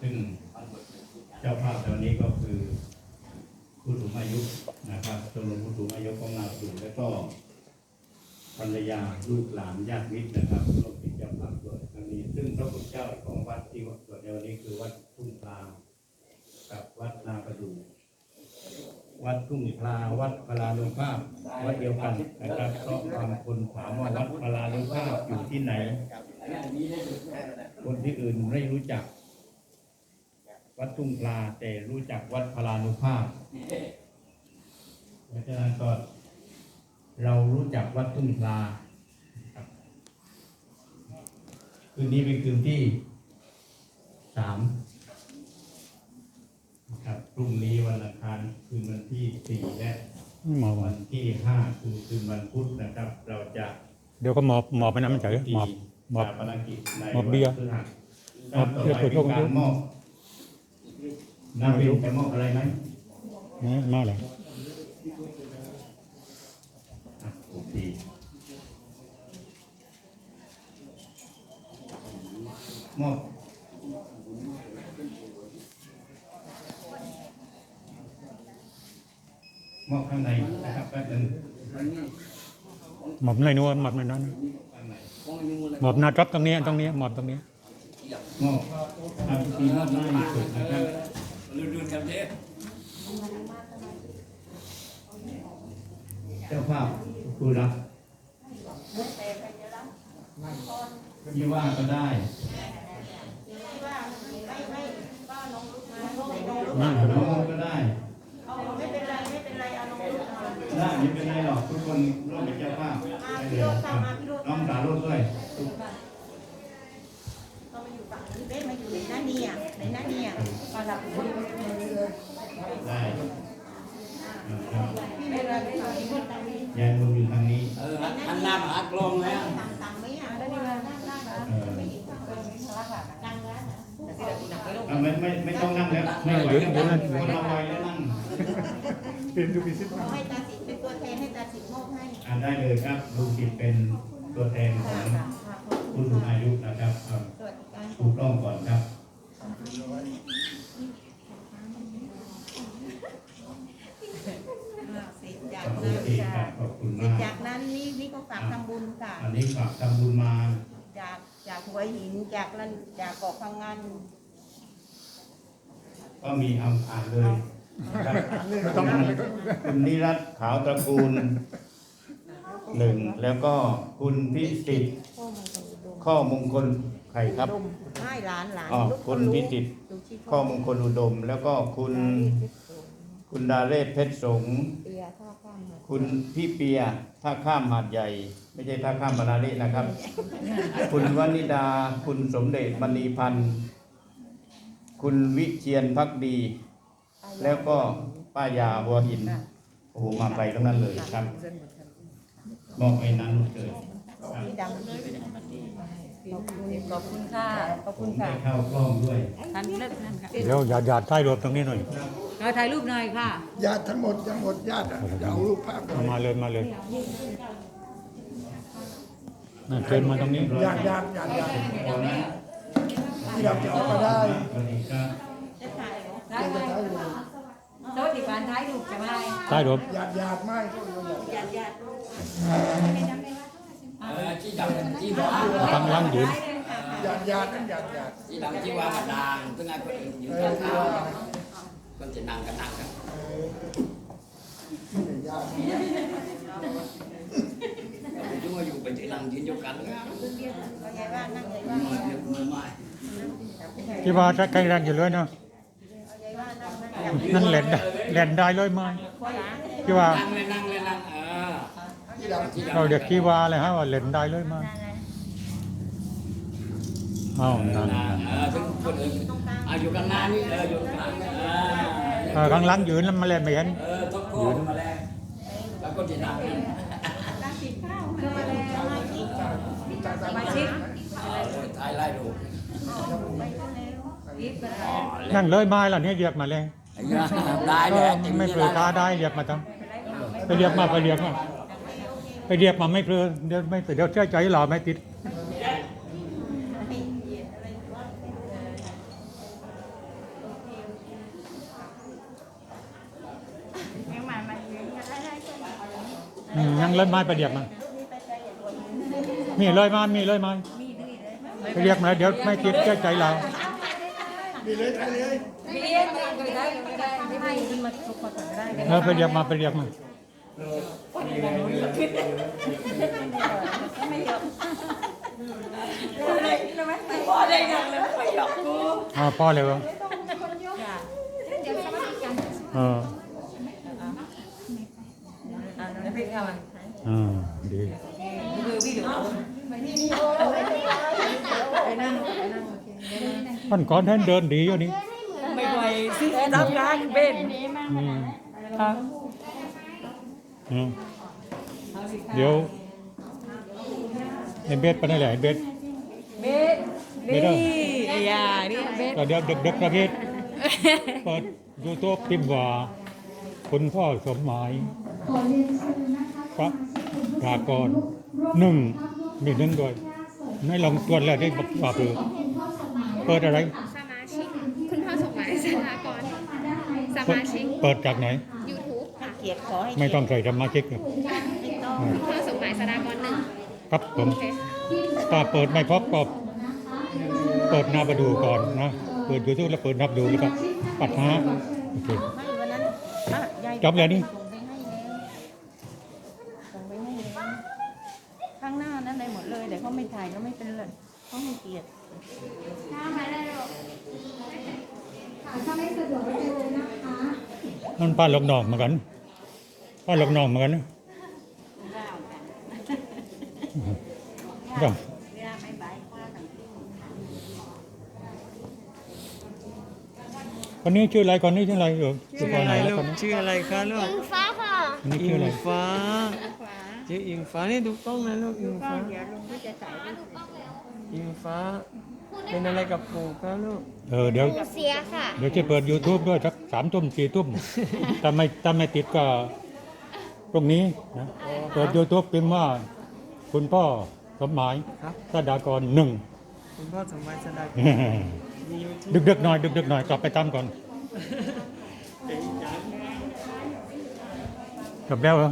ซึ่งเจ้าภาพตอนนี้ก็คือผู้สูงอายุนะครับชมรมผู้สูงอายุของนาสูแล้วก็ภรรยาลูกหลานญาติมิตรนะครับร่วมเป็นเจ้าภาพด้วยครั้งนี้ ซึ่งพระคุณเจ้าของวัดที่สวดในวันนี้คือวัดทุ่งพลากับวัดนาประดูวัดทุ่งพลาวัดพลานุงภาพวัดเดียวกันนะครับเพราะบางคนถามว่าวัดพลานุงภาพอยู่ที่ไหน คนที่อื่นไม่รู้จัก วัดทุ่งพลาแต่รู้จักวัดพลานุภาพเพราะฉะนั้นก็เรารู้จักวัดทุ่งพลาครับคืนนี้เป็นคืนที่สามนะครับพรุ่งนี้วันอังคารคืนวันที่สี่และหมอบวันที่ห้าคือคืนวันพุธนะครับ เราจะเดี๋ยวก็หมอบหมอบไปน้ำมันเฉยหมอบหมอบชาปนกิจในหมอบเบียร์วันพฤหัสหมอบเบียร์ต่อไปเปิดโลกมี การมอบนาวินจะมอบอะไรไหมนี่มาเลยอะโอเคมอบมอบข้างในนะครับแป๊บนึงหมอบในนู้นหมอบในนั้นข้างในหมอบหน้าจับตรงนี้ตรงนี้หมอบตรงนี้มอบทำพิธีมอบหน้าอีกสุดนะครับ เจ้าภาพผู้รับที่ว่าก็ได้นั่นน้องก็ได้ไม่เป็นไรไม่เป็นไรเอาลงรูปมาได้ไม่เป็นไรหรอกทุกคนร่วมเป็นเจ้าภาพได้เลยครับน้องสาวร่วมด้วยก็มาอยู่ฝั่งนี้เบ้มาอยู่ในหน้าเนี่ยในหน้าเนี่ยมาทำ ได้นะครับพี่เวลาที่เราพูดตามนี้ยายมุมอยู่ทางนี้เออหันหน้ามาหากล้องแล้วต่างต่างไหมอะได้ดีว่านั่งนั่งนะเออไม่เห็นเออไม่ทะเลาะกันนั่งแล้วนะแต่ที่เราหนักไปลงอะไม่ไม่ไม่ต้องนั่งแล้วไม่ไหวแล้วคนเราไวแล้วนั่งขอให้ตาสิทธิ์เป็นตัวแทนให้ตาสิทธิ์มอบให้อ่าได้เลยครับลุงจิตเป็นตัวแทนของผู้สูงอายุนะครับเอา สวัสดิการ ถูกต้องก่อนครับ เสร็จจาก ขอบคุ นั้ ณ น ที่ครับขอบคุณ เสร็จ มาก จากนั้นนี่นี่ก็ฝากทำ บุญค่ะ อันนี้ฝากทำบุญมา จากจากหัวหินจากลันจากเกาะพังงานก็มีเอาอ่านเลยครับคุณนิรัตน์ขาวตระกูลหนึ่งแล้วก็คุณพิสิทธิ์พ่อมงคลอุดมข้อมงคลใครครับดมให้หลานหลานอ๋อลูกคุณรู้พิจิตรดูที่ข้อมงคลอุดม แล้วก็คุณ คุณดาเรศเพชรสงฆ์เปียท่าข้ามมาคุณพี่เปียท่าข้ามหาดใหญ่ ไม่ใช่ท่าข้ามบานาลีนะครับ คุณวนิดา คุณสมเด็จมณีพันธ์ คุณวิเชียนพักดี แล้วก็ป้ายาหัวหิน โอ้โห มาไกลทั้งนั้นเลยครับ มอบไอ้นั้นเลยครับที่ดังขอบคุณขอบคุณค่ะ ขอบผคุมณได้ค่ะเข้ากล้องด้วยท่านเลิกนั่นค่ะ เดี๋ยวอย่าอย่าถ่ายรวมตรงนี้หน่อย เราถ่ายรูปหน่อยค่ะ ญาติทั้งหมดทั้งหมดญาติอะจะเอารูปภาพเอามาเลยมาเลยนั่นเชิญมาตรงนี้ญาติญาติญาติญาติตอนนั้นที่เราจะออกมาได้สวัสดีครับจะถ่ายเหรอถ่ายถ่ายสวัสดีการถ่ายรูปใช่ไหมถ่ายรวมญาติญาติไม่ก็ญาติญาติญาติลูกเออที่ดำที่บ้าตั้งร่างยืนญาติญาตินั่นญาติญาติที่ดำที่ว่ามันดังตึ้งไงคนอื่นอยู่ข้างเขาคนจะนั่งกันนั่งกันญาติเราอยู่อยู่ไปที่นั่งยืนอยู่กันแล้วก็ยายว่านั่งยายว่ามือมือไม้ที่ว่าใกล้แรงอยู่เลยเนาะยายว่านั่งนั่งจับนั่นเล่นได้เล่นได้เลยไหมขวาที่ว่านั่งเลยนั่งเลยนั่งเออที่ดำที่เราเด็กที่ว่าเลยฮะว่าเล่นได้เลยไหมเอ้านั่นนั่นเออถึง คนอื่นอาอยู่ข้างหน้านี่เอออยู่ข้างหลังเออเออข้างหล่างยืนแล้วมาเล่นไม่เห็น เออทุกคนมาแล้วแล้วก็จะนั่งกันตาสิทธิ์ข้าวเพื่อมาแล้วมาที่สมาชิกถ่ายไล่ดูไปก็แล้วอีฟนั่งเลยไม้ล่ะเนี่ยเรียกมาเลยได้เอเลอยไม่เปลือตาได้เรียกมาตั้งไปเรียกมาไปเรียกมาไปเรียกมาไม่เปลือเดี๋ยวไม่เดี๋ยวเชื่อใจเราไม่ติด งเลยไม้ไปเรียกมามีเลยมามีเลยมาไปเรียกมาเดี๋ยวไม่ติดใจใจเรามีเลยไปเลยพี่เอ็นได้ไม่ได้ไม่ได้มาทุกคนได้เออไปเรียกมาไปเรียกมาพ่อได้ยังเลยไม่ยอกกูอ่าพ่อเลยวะเอออ่าน้ำพริกค่ะมัน อ่าดีคือพี่ดูไปนั่งไปนั่งโอเคท่านก่อนท่านเดินดีอยู่นี่ไม่ไหวสิทำงานเป็นอืมครับอืมเดี๋ยวไอ้เบสไปไหนแหละไอ้เบสเบสนี่อย่านี่เบสก็เดี๋ยวดึกๆประเภทเปิดยูทูบพิมพ์ว่าคุณพ่อสมหมายพระ รากรหนึ่งมีหนึ่งด้วยไม่ลองตรวจแล้วได้บอกว่าคือเปิดอะไร สมาชิก คุณพ่อสมหมายสถากรสเปิดมาชิก เปิดจากไหน YouTube ให้เกียรติขอให้ไม่ต้องใส่สมาชิกเลยคุณพ่อสมหมายสถากรหนึ่งครับผมโอเคถ้าเปิดไม่พบก็เปิดหน้ามาดูก่อนนะ เปิดยูทูบแล้วเปิดนับดูแล้วก็ปัดหาโอเค ไม่วันนั้นอะยาย จบแล้วนี่ ส่งไปให้แล้วส่งไปให้แล้วข้างหน้านั้นได้หมดเลยแต่เขาไม่ถ่ายก็ไม่เป็นไร เขาไม่เกลียดนั่นป้าลกนองเหมือนกันป้าลกนองเหมือนกันนะครับคนนี้ชื่ออะไรคนนี้ชื่ออะไรเออชื่ออะไรแล้วคนนี้ชื่ออะไรคะลูกฟ้าค่ะคนนี้อิชื่ออะไรงฟ้าชื่ออิงฟ้านี่ถูกต้องนะลูกอิงฟ้าเดี๋ยวลุงก็จะใส่รูป อิงฟ้า เป็นอะไรกับปู่คะลูกเออเดี๋ยว เสียค่ะ เดี๋ยวจะเปิด YouTube ด้วยสักสามทุ่มสี่ทุ่ม ถ้าไม่ถ้าไม่ติดก็ ตรงนี้นะ เปิด YouTube พิมพ์ว่า คุณพ่อสมหมายครับ สดากรหนึ่ง คุณพ่อสมบัติสดามียูทูบดึกๆหน่อยดึกๆหน่อยกลับไปตามก่อนจบแล้วเหรอ